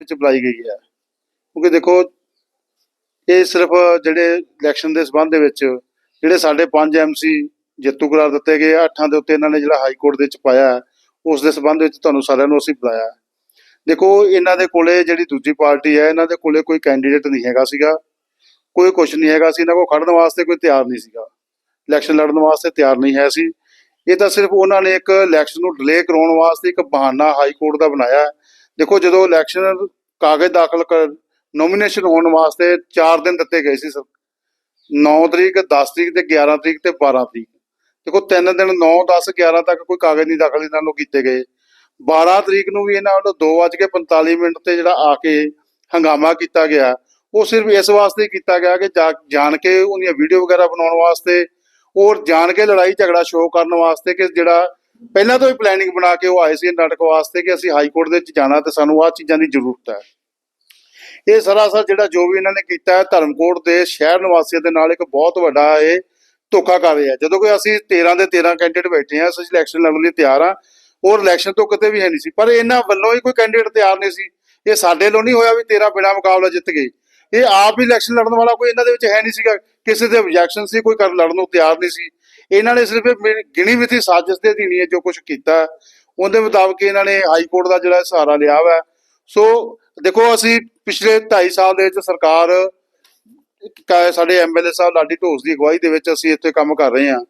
ਵਿੱਚ ਬੁਲਾਈ ਗਈ ਹੈ। ਕਿਉਂਕਿ ਦੇਖੋ ਇਹ ਸਿਰਫ ਜਿਹੜੇ ਇਲੈਕਸ਼ਨ ਦੇ ਸਬੰਧ ਦੇ ਵਿੱਚ ਜਿਹੜੇ ਸਾਡੇ ਪੰਜ ਐਮਸੀ ਜੇਤੂ ਕਰਾਰ ਦਿੱਤੇ ਗਏ ਆ, ਅੱਠਾਂ ਦੇ ਉੱਤੇ ਇਹਨਾਂ ਨੇ ਜਿਹੜਾ ਹਾਈ ਕੋਰਟ ਦੇ ਵਿੱਚ ਪਾਇਆ ਉਸ ਦੇ ਸਬੰਧ ਵਿੱਚ ਤੁਹਾਨੂੰ ਸਾਰਿਆਂ ਨੂੰ ਅਸੀਂ ਬੁਲਾਇਆ ਦੇਖੋ ਇਹਨਾਂ ਦੇ ਕੋਲੇ ਜਿਹੜੀ ਦੂਜੀ ਪਾਰਟੀ ਹੈ ਇਹਨਾਂ ਦੇ ਕੋਲੇ ਕੋਈ ਕੈਂਡੀਡੇਟ ਨਹੀਂ ਹੈਗਾ ਸੀਗਾ। ਕੋਈ ਕੁਝ ਨਹੀਂ ਹੈਗਾ ਸੀ ਇਹਨਾਂ ਕੋਲ ਖੜਨ ਵਾਸਤੇ ਕੋਈ ਤਿਆਰ ਨਹੀਂ ਸੀਗਾ। ਇਲੈਕਸ਼ਨ ਲੜਨ ਵਾਸਤੇ ਤਿਆਰ ਨਹੀਂ ਹੈ ਸੀ। ਇਹ ਤਾਂ ਸਿਰਫ ਉਹਨਾਂ ਨੇ ਇੱਕ ਇਲੈਕਸ਼ਨ ਨੂੰ ਡਿਲੇ ਕਰਾਉਣ ਵਾਸਤੇ ਇੱਕ ਬਹਾਨਾ ਹਾਈ ਕੋਰਟ ਦਾ ਬਣਾਇਆ ਦੇਖੋ, ਜਦੋਂ ਇਲੈਕਸ਼ਨ ਕਾਗਜ਼ ਦਾਖਲ ਕਰ ਨੋਮੀਨੇਸ਼ਨ ਹੋਣ ਵਾਸਤੇ 4 ਦਿਨ ਦਿੱਤੇ ਗਏ ਸੀ ਸਰ। 9 ਤਰੀਕ 10 ਤਰੀਕ ਤੇ 11 ਤਰੀਕ ਤੇ 12 ਤਰੀਕ। ਦੇਖੋ, ਤਿੰਨ ਦਿਨ 9 10 11 ਤੱਕ ਕੋਈ ਕਾਗਜ਼ ਨਹੀਂ ਦਾਖਲ ਇਹਨਾਂ ਨੂੰ ਕੀਤੇ ਗਏ। 12 ਤਰੀਕ ਨੂੰ ਵੀ ਇਹਨਾਂ ਵੱਲੋਂ 2:45 ਮਿੰਟ ਤੇ ਜਿਹੜਾ ਆ ਕੇ ਹੰਗਾਮਾ ਕੀਤਾ ਗਿਆ, ਉਹ ਸਿਰਫ ਇਸ ਵਾਸਤੇ ਕੀਤਾ ਗਿਆ ਕਿ ਜਾਣ ਕੇ ਉਹਦੀਆਂ ਵੀਡੀਓ ਵਗੈਰਾ ਬਣਾਉਣ ਵਾਸਤੇ ਔਰ ਜਾਣ ਕੇ ਲੜਾਈ ਝਗੜਾ ਸ਼ੋਅ ਕਰਨ ਵਾਸਤੇ ਕਿ ਜਿਹੜਾ ਪਹਿਲਾਂ ਤੋਂ ਹੀ ਪਲੈਨਿੰਗ ਬਣਾ ਕੇ ਉਹ ਆਏ ਸੀ ਨਾਟਕ ਵਾਸਤੇ ਕਿ ਅਸੀਂ ਹਾਈ ਕੋਰਟ ਦੇ ਵਿੱਚ ਜਾਣਾ ਤੇ ਸਾਨੂੰ ਆਹ ਚੀਜ਼ਾਂ ਦੀ ਜ਼ਰੂਰਤ ਹੈ। ਇਹ ਸਰਾਸਰ ਜਿਹੜਾ ਜੋ ਵੀ ਇਹਨਾਂ ਨੇ ਕੀਤਾ ਹੈ ਧਰਮਕੋਟ ਦੇ ਸ਼ਹਿਰ ਨਿਵਾਸੀਆਂ ਦੇ ਨਾਲ ਇੱਕ ਬਹੁਤ ਵੱਡਾ ਇਹ ਧੋਖਾ ਕਰ ਰਿਹਾ ਜਦੋਂ ਕੋਈ ਅਸੀਂ 13 ਦੇ 13 ਕੈਂਡੀਡੇਟ ਬੈਠੇ ਆ ਅਸੀਂ ਇਲੈਕਸ਼ਨ ਲੜਨ ਲਈ ਤਿਆਰ ਆ ਔਰ ਇਲੈਕਸ਼ਨ ਤੋਂ ਕਿਤੇ ਵੀ ਹੈ ਨਹੀਂ ਸੀ। ਪਰ ਇਹਨਾਂ ਵੱਲੋਂ ਹੀ ਕੋਈ ਕੈਂਡੀਡੇਟ ਤਿਆਰ ਨਹੀਂ ਸੀ। ਇਹ ਸਾਡੇ ਵੱਲੋਂ ਨਹੀਂ ਹੋਇਆ ਵੀ 13 ਬਿਨਾ ਮੁਕਾਬਲਾ ਜਿੱਤ ਗਏ। ਇਹ ਆਪ ਹੀ ਇਲੈਕਸ਼ਨ ਲੜਨ ਵਾਲਾ ਕੋਈ ਇਹਨਾਂ ਦੇ ਵਿੱਚ ਹੈ ਨਹੀਂ ਸੀਗਾ। ਕਿਸੇ ਦੇ ਆਬਜੈਕਸ਼ਨ ਸੀ, ਕੋਈ ਕਰ ਲੜਨ ਨੂੰ ਤਿਆਰ ਨਹੀਂ ਸੀ। ਇਹਨਾਂ ਨੇ ਸਿਰਫ ਗਿਣੀ ਮਿਥੀ ਸਾਜ਼ਿਸ਼ ਦੇ ਅਧੀਨ ਜੋ ਕੁਝ ਕੀਤਾ। ਉਹਦੇ ਮੁਤਾਬਕ ਇਹਨਾਂ ਨੇ ਹਾਈ ਕੋਰਟ ਦਾ ਜਿਹੜਾ ਸਹਾਰਾ ਲਿਆ ਵਾ। ਸੋ ਦੇਖੋ, ਅਸੀਂ ਪਿਛਲੇ 2.5 ਸਾਲ ਦੇ ਵਿੱਚ ਸਰਕਾਰ ਕ- ਸਾਡੇ ਐਮਐਲਏ ਸਾਹਿਬ ਲਾਡੀ ਢੋਸ ਦੀ ਅਗਵਾਈ ਦੇ ਵਿੱਚ ਅਸੀਂ ਇੱਥੇ ਕੰਮ ਕਰ ਰਹੇ ਹਾਂ।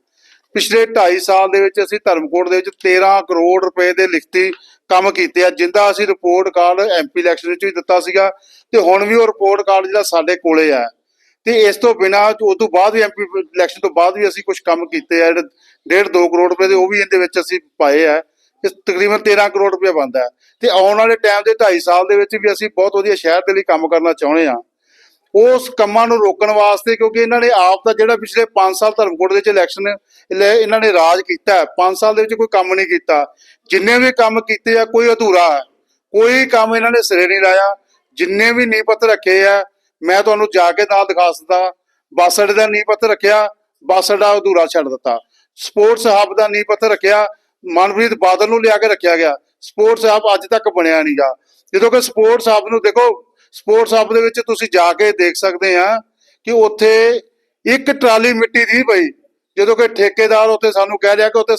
ਪਿਛਲੇ 2.5 ਸਾਲ ਦੇ ਵਿੱਚ ਅਸੀਂ ਧਰਮਕੋਟ ਦੇ ਵਿੱਚ 13 ਕਰੋੜ ਰੁਪਏ ਦੇ ਲਿਖਤੀ ਕੰਮ ਕੀਤੇ ਆ, ਜਿੰਦਾ ਅਸੀਂ ਰਿਪੋਰਟ ਕਾਰਡ ਐਮਪੀ ਇਲੈਕਸ਼ਨ ਵਿੱਚ ਵੀ ਦਿੱਤਾ ਸੀਗਾ। ਤੇ ਹੁਣ ਵੀ ਉਹ ਰਿਪੋਰਟ ਕਾਰਡ ਜਿਹੜਾ ਸਾਡੇ ਕੋਲੇ ਆ। ਤੇ ਇਸ ਤੋਂ ਬਿਨਾ ਉਹ ਤੋਂ ਬਾਅਦ ਵੀ ਐਮਪੀ ਇਲੈਕਸ਼ਨ ਤੋਂ ਬਾਅਦ ਵੀ ਅਸੀਂ ਕੁਝ ਕੰਮ ਕੀਤੇ ਆ, ਜਿਹੜੇ ਡੇਢ 2 ਕਰੋੜ ਰੁਪਏ ਦੇ ਉਹ ਵੀ ਇਹਦੇ ਵਿੱਚ ਅਸੀਂ ਪਾਏ ਆ। ਇਸ ਤਕਰੀਬਨ 13 ਕਰੋੜ ਰੁਪਏ ਬਣਦਾ ਹੈ। ਤੇ ਆਉਣ ਵਾਲੇ ਟਾਈਮ ਦੇ 2.5 ਸਾਲ ਦੇ ਵਿੱਚ ਵੀ ਅਸੀਂ ਬਹੁਤ ਵਧੀਆ ਸ਼ਹਿਰ ਦੇ ਲਈ ਕੰਮ ਕਰਨਾ ਚਾਹੁੰਦੇ ਆ ਉਸ ਕੰਮਾਂ ਨੂੰ ਰੋਕਣ ਵਾਸਤੇ ਕਿਉਂਕਿ ਇਹਨਾਂ ਨੇ ਆਪ ਦਾ ਜਿਹੜਾ ਪਿਛਲੇ 5 ਸਾਲ ਧਰਮਕੋਟ ਦੇ ਵਿੱਚ ਇਲੈਕਸ਼ਨ ਇਹਨਾਂ ਨੇ ਰਾਜ ਕੀਤਾ ਹੈ। 5 ਸਾਲ ਦੇ ਵਿੱਚ ਕੋਈ ਕੰਮ ਨਹੀਂ ਕੀਤਾ। ਜਿੰਨੇ ਵੀ ਕੰਮ ਕੀਤੇ ਆ, ਕੋਈ ਅਧੂਰਾ ਹੈ। ਕੋਈ ਕੰਮ ਇਹਨਾਂ ਨੇ ਸਿਰੇ ਨਹੀਂ ਲਾਇਆ। ਜਿੰਨੇ ਵੀ ਨੀਂਹ ਪੱਥਰ ਰੱਖੇ ਆ ਮੈਂ ਤੁਹਾਨੂੰ ਜਾ ਕੇ ਨਾਲ ਦਿਖਾ ਸਕਦਾ। ਬੱਸ ਅੱਡੇ ਦਾ ਨੀਂਹ ਪੱਥਰ ਰੱਖਿਆ, ਬੱਸ ਅੱਡਾ ਅਧੂਰਾ ਛੱਡ ਦਿੱਤਾ। ਸਪੋਰਟਸ ਹੱਬ ਦਾ ਨੀਂਹ ਪੱਥਰ ਰੱਖਿਆ, ਮਨਪ੍ਰੀਤ ਬਾਦਲ ਨੂੰ ਲਿਆ ਕੇ ਰੱਖਿਆ ਗਿਆ। ਸਪੋਰਟਸ ਹੱਬ ਅੱਜ ਤੱਕ ਬਣਿਆ ਨਹੀਂਗਾ ਜਦੋਂ ਕਿ ਸਪੋਰਟਸ ਹੱਬ ਨੂੰ ਦੇਖੋ, ਸਪੋਰਟਸ ਹੱਬ ਦੇ ਵਿੱਚ ਤੁਸੀਂ ਜਾ ਕੇ ਦੇਖ ਸਕਦੇ ਆ ਕਿ ਉੱਥੇ ਇੱਕ ਟਰਾਲੀ ਮਿੱਟੀ ਦੀ ਪਈ। ਜਦੋਂ ਕਿ ਠੇਕੇਦਾਰ ਉੱਥੇ ਸਾਨੂੰ ਕਹਿ ਰਿਹਾ ਕਿ ਉੱਥੇ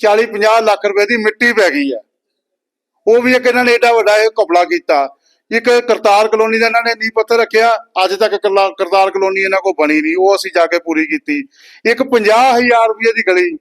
40 50 ਲੱਖ ਰੁਪਏ ਦੀ ਮਿੱਟੀ ਪੈ ਗਈ ਆ ਉਹ ਵੀ ਇੱਕ ਇਹਨਾਂ ਨੇ ਏਡਾ ਵੱਡਾ ਇਹ ਘਪਲਾ ਕੀਤਾ। ਇੱਕ ਕਰਤਾਰ ਕਲੋਨੀ ਦਾ ਇਹਨਾਂ ਨੇ ਨੀਂਹ ਪੱਥਰ ਰੱਖਿਆ, ਅੱਜ ਤੱਕ ਕਰਤਾਰ ਕਲੋਨੀ ਇਹਨਾਂ ਕੋਲ ਬਣੀ ਨਹੀਂ, ਉਹ ਅਸੀਂ ਜਾ ਕੇ ਪੂਰੀ ਕੀਤੀ। ਇੱਕ 50000 ਰੁਪਏ ਦੀ ਗਲੀ,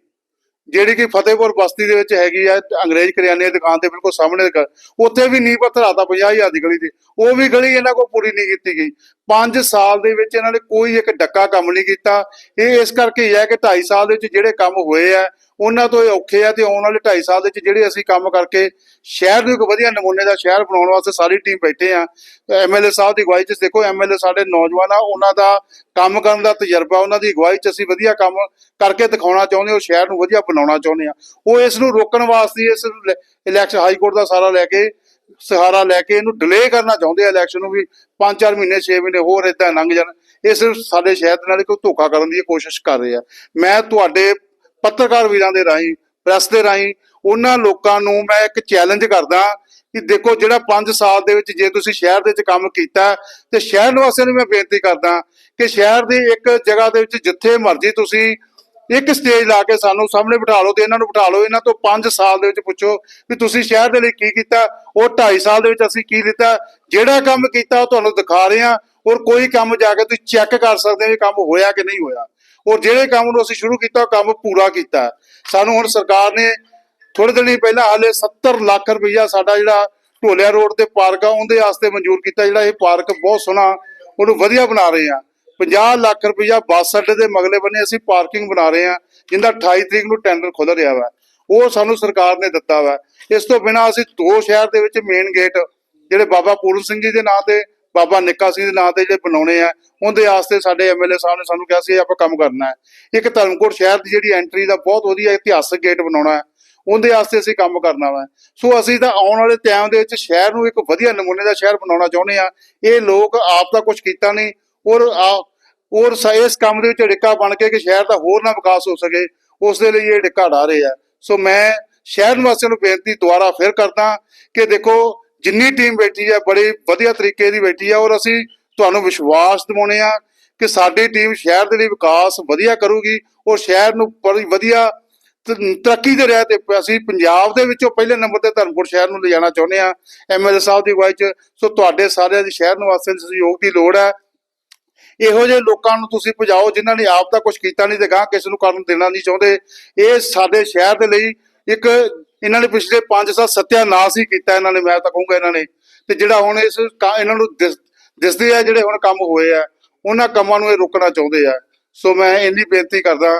ਜਿਹੜੀ ਕਿ ਫਤਿਹਪੁਰ ਬਸਤੀ ਦੇ ਵਿੱਚ ਹੈਗੀ ਆ, ਅੰਗਰੇਜ਼ ਕਰਿਆਨੇ ਦੀ ਦੁਕਾਨ ਦੇ ਬਿਲਕੁਲ ਸਾਹਮਣੇ ਕ- ਉੱਥੇ ਵੀ ਨੀਂਹ ਪੱਥਰ ਆਦਾ 50000 ਦੀ ਗਲੀ ਦੀ। ਉਹ ਵੀ ਗਲੀ ਇਹਨਾਂ ਕੋਲ ਪੂਰੀ ਨਹੀਂ ਕੀਤੀ ਗਈ। 5 ਸਾਲ ਦੇ ਵਿੱਚ ਇਹਨਾਂ ਨੇ ਕੋਈ ਇੱਕ ਡੱਕਾ ਕੰਮ ਨਹੀਂ ਕੀਤਾ। ਇਹ ਇਸ ਕਰਕੇ ਹੈ ਕਿ 2.5 ਸਾਲ ਦੇ ਵਿੱਚ ਜਿਹੜੇ ਕੰਮ ਹੋਏ ਆ ਉਹਨਾਂ ਤੋਂ ਇਹ ਔਖੇ ਆ ਤੇ ਆਉਣ ਵਾਲੇ 2.5 ਸਾਲ ਦੇ ਵਿੱਚ ਜਿਹੜੇ ਅਸੀਂ ਕੰਮ ਕਰਕੇ ਸ਼ਹਿਰ ਨੂੰ ਇੱਕ ਵਧੀਆ ਨਮੂਨੇ ਦਾ ਸ਼ਹਿਰ ਬਣਾਉਣ ਵਾਸਤੇ ਸਾਰੀ ਟੀਮ ਬੈਠੇ ਆ। ਐਮਐਲਏ ਸਾਹਿਬ ਦੀ ਅਗਵਾਈ 'ਚ ਦੇਖੋ ਐਮਐਲਏ ਸਾਡੇ ਨੌਜਵਾਨ ਆ, ਉਹਨਾਂ ਦਾ ਕੰਮ ਕਰਨ ਦਾ ਤਜਰਬਾ, ਉਹਨਾਂ ਦੀ ਅਗਵਾਈ 'ਚ ਅਸੀਂ ਵਧੀਆ ਕੰਮ ਕਰਕੇ ਦਿਖਾਉਣਾ ਚਾਹੁੰਦੇ ਹਾਂ, ਉਹ ਸ਼ਹਿਰ ਨੂੰ ਵਧੀਆ ਬਣਾਉਣਾ ਚਾਹੁੰਦੇ ਆ। ਉਹ ਇਸ ਨੂੰ ਰੋਕਣ ਵਾਸਤੇ ਇਸ ਇਲੈਕਸ਼ਨ ਹਾਈ ਕੋਰਟ ਦਾ ਸਾਰਾ ਲੈ ਕੇ, ਸਹਾਰਾ ਲੈ ਕੇ ਇਹਨੂੰ ਡਿਲੇ ਕਰਨਾ ਚਾਹੁੰਦੇ ਆ ਇਲੈਕਸ਼ਨ ਨੂੰ ਵੀ 5-4 ਮਹੀਨੇ 6 ਮਹੀਨੇ ਹੋਰ ਇਦਾਂ ਲੰਘ ਜਾਣ। ਇਹ ਸਿਰਫ ਸਾਡੇ ਸ਼ਹਿਰ ਦੇ ਨਾਲ ਕੋਈ ਧੋਖਾ ਕਰਨ ਦੀ ਕੋਸ਼ਿਸ਼ ਕਰ ਰਹੇ ਆ। ਮੈਂ ਤੁਹਾਡੇ ਪੱਤਰਕਾਰ ਵੀਰਾਂ ਦੇ ਰਾਹੀਂ, ਪ੍ਰੈਸ ਦੇ ਰਾਹੀਂ, ਉਹਨਾਂ ਲੋਕਾਂ ਨੂੰ ਮੈਂ ਇੱਕ ਚੈਲੰਜ ਕਰਦਾ ਕਿ ਦੇਖੋ ਜਿਹੜਾ 5 ਸਾਲ ਦੇ ਵਿੱਚ ਜੇ ਤੁਸੀਂ ਸ਼ਹਿਰ ਦੇ ਵਿੱਚ ਕੰਮ ਕੀਤਾ, ਤੇ ਸ਼ਹਿਰ ਨਿਵਾਸੀਆਂ ਨੂੰ ਮੈਂ ਬੇਨਤੀ ਕਰਦਾ ਕਿ ਸ਼ਹਿਰ ਦੀ ਇੱਕ ਜਗ੍ਹਾ ਦੇ ਵਿੱਚ ਜਿੱਥੇ ਮਰਜ਼ੀ ਤੁਸੀਂ ਇੱਕ ਸਟੇਜ ਲਾ ਕੇ ਸਾਨੂੰ ਸਾਹਮਣੇ ਬਿਠਾ ਲਓ ਤੇ ਇਹਨਾਂ ਨੂੰ ਬਿਠਾ ਲਓ, ਇਹਨਾਂ ਤੋਂ 5 ਸਾਲ ਦੇ ਵਿੱਚ ਪੁੱਛੋ ਵੀ ਤੁਸੀਂ ਸ਼ਹਿਰ ਦੇ ਲਈ ਕੀ ਕੀਤਾ, ਉਹ 2.5 ਸਾਲ ਦੇ ਵਿੱਚ ਅਸੀਂ ਕੀ ਲਿੱਤਾ, ਜਿਹੜਾ ਕੰਮ ਕੀਤਾ ਉਹ ਤੁਹਾਨੂੰ ਦਿਖਾ ਰਹੇ ਹਾਂ, ਔਰ ਕੋਈ ਕੰਮ ਜਾ ਕੇ ਤੁਸੀਂ ਚੈੱਕ ਕਰ ਸਕਦੇ ਹੋ ਵੀ ਕੰਮ ਹੋਇਆ ਕਿ ਨਹੀਂ ਹੋਇਆ। ਔਰ ਜਿਹੜੇ ਕੰਮ ਨੂੰ ਅਸੀਂ ਸ਼ੁਰੂ ਕੀਤਾ, ਉਹ ਕੰਮ ਪੂਰਾ ਕੀਤਾ। ਸਾਨੂੰ ਹੁਣ ਸਰਕਾਰ ਨੇ ਥੋੜੇ ਦਿਨ ਹੀ ਪਹਿਲਾਂ ਹਾਲੇ 70 ਲੱਖ ਰੁਪਈਆ ਸਾਡਾ ਜਿਹੜਾ ਢੋਲਿਆ ਰੋਡ ਤੇ ਪਾਰਕ ਆ, ਉਹਦੇ ਵਾਸਤੇ ਮਨਜ਼ੂਰ ਕੀਤਾ, ਜਿਹੜਾ ਇਹ ਪਾਰਕ ਬਹੁਤ ਸੋਹਣਾ ਉਹਨੂੰ ਵਧੀਆ ਬਣਾ ਰਹੇ ਆ। 50 ਲੱਖ ਰੁਪਈਆ ਬੱਸ ਅੱਡੇ ਦੇ ਮਗਲੇ ਬੰਨੇ ਅਸੀਂ ਪਾਰਕਿੰਗ ਬਣਾ ਰਹੇ ਆ, ਜਿੰਦਾ 28 ਤਰੀਕ ਨੂੰ ਟੈਂਡਰ ਖੁੱਲ ਰਿਹਾ ਵਾ। ਉਹ ਸਾਨੂੰ ਸਰਕਾਰ ਨੇ ਦਿੱਤਾ ਵਾ। ਇਸ ਤੋਂ ਬਿਨਾ ਅਸੀਂ ਦੋ ਸ਼ਹਿਰ ਦੇ ਵਿੱਚ ਮੇਨ ਗੇਟ ਜਿਹੜੇ ਬਾਬਾ ਪੂਰਨ ਸਿੰਘ ਜੀ ਦੇ ਨਾਂ ਤੇ ਬਾਬਾ ਨਿੱਕਾ ਸਿੰਘ ਦੇ ਨਾਂ ਤੇ ਜਿਹੜੇ ਬਣਾਉਣੇ ਆ, ਉਹਦੇ ਵਾਸਤੇ ਸਾਡੇ ਐਮਐਲਏ ਸਾਹਿਬ ਨੇ ਸਾਨੂੰ ਕਿਹਾ ਸੀ, ਇਹ ਆਪਾਂ ਕੰਮ ਕਰਨਾ ਹੈ। ਇੱਕ ਧਰਮਕੋਟ ਸ਼ਹਿਰ ਦੀ ਜਿਹੜੀ ਐਂਟਰੀ ਦਾ ਬਹੁਤ ਵਧੀਆ ਇਤਿਹਾਸਕ ਗੇਟ ਬਣਾਉਣਾ ਹੈ, ਉਹਦੇ ਵਾਸਤੇ ਅਸੀਂ ਕੰਮ ਕਰਨਾ ਵਾ। ਸੋ ਅਸੀਂ ਤਾਂ ਆਉਣ ਵਾਲੇ ਟਾਈਮ ਦੇ ਵਿੱਚ ਸ਼ਹਿਰ ਨੂੰ ਇੱਕ ਵਧੀਆ ਨਮੂਨੇ ਦਾ ਸ਼ਹਿਰ ਬਣਾਉਣਾ ਚਾਹੁੰਦੇ ਆ ਇਹ ਲੋਕ ਆਪ ਤਾਂ ਕੁਝ ਕੀਤਾ ਨਹੀਂ, ਔਰ ਔਰ ਇਸ ਕੰਮ ਦੇ ਵਿੱਚ ਡਿੱਕਾ ਬਣ ਕੇ ਕਿ ਸ਼ਹਿਰ ਦਾ ਹੋਰ ਨਾ ਵਿਕਾਸ ਹੋ ਸਕੇ, ਉਸ ਦੇ ਲਈ ਇਹ ਡਿੱਕਾ ਢਾ ਰਹੇ ਆ। ਸੋ ਮੈਂ ਸ਼ਹਿਰ ਨਿਵਾਸੀਆਂ ਨੂੰ ਬੇਨਤੀ ਦੁਆਰਾ ਫਿਰ ਕਰਦਾ ਕਿ ਦੇਖੋ ਜਿੰਨੀ ਟੀਮ ਬੈਠੀ ਹੈ ਬੜੀ ਵਧੀਆ ਤਰੀਕੇ ਦੀ ਬੈਠੀ ਹੈ ਔਰ ਅਸੀਂ ਤੁਹਾਨੂੰ ਵਿਸ਼ਵਾਸ ਦਿਵਾਉਣੇ ਆ ਕਿ ਸਾਡੀ ਟੀਮ ਸ਼ਹਿਰ ਦੇ ਲਈ ਵਿਕਾਸ ਵਧੀਆ ਕਰੂਗੀ ਔਰ ਸ਼ਹਿਰ ਨੂੰ ਬੜੀ ਵਧੀਆ ਤ- ਤਰੱਕੀ ਦੇ ਰਾਹ ਤੇ ਅਸੀਂ ਪੰਜਾਬ ਦੇ ਵਿੱਚੋਂ ਪਹਿਲੇ ਨੰਬਰ ਤੇ ਧਰਮਪੁਰ ਸ਼ਹਿਰ ਨੂੰ ਲਿਜਾਣਾ ਚਾਹੁੰਦੇ ਆ ਐਮਐਲਏ ਸਾਹਿਬ ਦੀ ਅਗਵਾਈ ਚ। ਸੋ ਤੁਹਾਡੇ ਸਾਰਿਆਂ ਦੀ ਸ਼ਹਿਰ ਨਿਵਾਸੀਆਂ ਦੇ ਸਹਿਯੋਗ ਦੀ ਲੋੜ ਹੈ ਇਹੋ ਜਿਹੇ ਲੋਕਾਂ ਨੂੰ ਤੁਸੀਂ ਭਜਾਓ ਜਿਨ੍ਹਾਂ ਨੇ ਆਪ ਤਾਂ ਕੁਝ ਕੀਤਾ ਨਹੀਂ ਤੇ ਗਾਂ ਕਿਸੇ ਨੂੰ ਕਰਨ ਦੇਣਾ ਨਹੀਂ ਚਾਹੁੰਦੇ। ਇਹ ਸਾਡੇ ਸ਼ਹਿਰ ਦੇ ਲਈ ਇੱਕ ਇਹਨਾਂ ਨੇ ਪਿਛਲੇ 5-7 ਸੱਤਿਆਨਾਸ਼ ਹੀ ਕੀਤਾ ਇਹਨਾਂ ਨੇ, ਮੈਂ ਤਾਂ ਕਹੂੰਗਾ ਇਹਨਾਂ ਨੇ। ਤੇ ਜਿਹੜਾ ਹੁਣ ਇਸ ਇਹਨਾਂ ਨੂੰ ਦਿਸਦੇ ਆ ਜਿਹੜੇ ਹੁਣ ਕੰਮ ਹੋਏ ਆ, ਉਹਨਾਂ ਕੰਮਾਂ ਨੂੰ ਇਹ ਰੋਕਣਾ ਚਾਹੁੰਦੇ ਆ। ਸੋ ਮੈਂ ਇੰਨੀ ਬੇਨਤੀ ਕਰਦਾ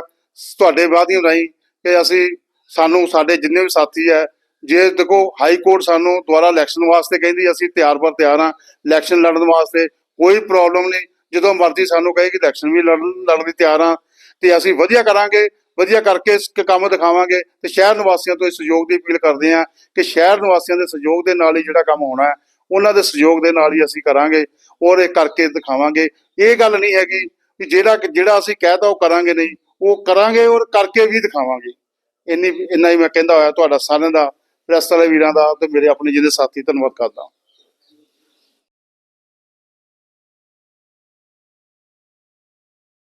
ਤੁਹਾਡੇ ਮਾਧਿਅਮ ਰਾਹੀਂ ਕਿ ਅਸੀਂ ਸਾਨੂੰ, ਸਾਡੇ ਜਿੰਨੇ ਵੀ ਸਾਥੀ ਹੈ ਜੇ ਦੇਖੋ ਹਾਈ ਕੋਰਟ ਸਾਨੂੰ ਦੁਬਾਰਾ ਇਲੈਕਸ਼ਨ ਵਾਸਤੇ ਕਹਿੰਦੀ, ਅਸੀਂ ਤਿਆਰ ਪਰ ਤਿਆਰ ਹਾਂ ਇਲੈਕਸ਼ਨ ਲੜਨ ਵਾਸਤੇ, ਕੋਈ ਪ੍ਰੋਬਲਮ ਨਹੀਂ। ਜਦੋਂ ਮਰਜ਼ੀ ਸਾਨੂੰ ਕਹੇ ਕਿ ਇਲੈਕਸ਼ਨ ਵੀ ਲੜਨ ਲੜਨ ਦੀ ਤਿਆਰ ਹਾਂ ਤੇ ਅਸੀਂ ਵਧੀਆ ਕਰਾਂਗੇ। ਵਧੀਆ ਕਰਕੇ ਕੰਮ ਦਿਖਾਵਾਂਗੇ ਤੇ ਸ਼ਹਿਰ ਨਿਵਾਸੀਆਂ ਤੋਂ ਇਹ ਸਹਿਯੋਗ ਦੀ ਅਪੀਲ ਕਰਦੇ ਹਾਂ ਕਿ ਸ਼ਹਿਰ ਨਿਵਾਸੀਆਂ ਦੇ ਸਹਿਯੋਗ ਦੇ ਨਾਲ ਹੀ ਜਿਹੜਾ ਕੰਮ ਹੋਣਾ ਹੈ, ਉਹਨਾਂ ਦੇ ਸਹਿਯੋਗ ਦੇ ਨਾਲ ਹੀ ਅਸੀਂ ਕਰਾਂਗੇ ਔਰ ਇਹ ਕਰਕੇ ਦਿਖਾਵਾਂਗੇ। ਇਹ ਗੱਲ ਨਹੀਂ ਹੈਗੀ ਕਿ ਜਿਹੜਾ ਜਿਹੜਾ ਅਸੀਂ ਕਹਿਤਾ ਉਹ ਕਰਾਂਗੇ ਨਹੀਂ, ਉਹ ਕਰਾਂਗੇ ਔਰ ਕਰਕੇ ਵੀ ਦਿਖਾਵਾਂਗੇ। ਇੰਨੀ, ਇੰਨਾ ਹੀ ਮੈਂ ਕਹਿੰਦਾ ਹੋਇਆ ਤੁਹਾਡਾ ਸਾਰਿਆਂ ਦਾ ਪ੍ਰੈਸ ਵਾਲੇ ਵੀਰਾਂ ਦਾ ਤੇ ਮੇਰੇ ਆਪਣੇ ਜਿਹਦੇ ਸਾਥੀ ਧੰਨਵਾਦ ਕਰਦਾ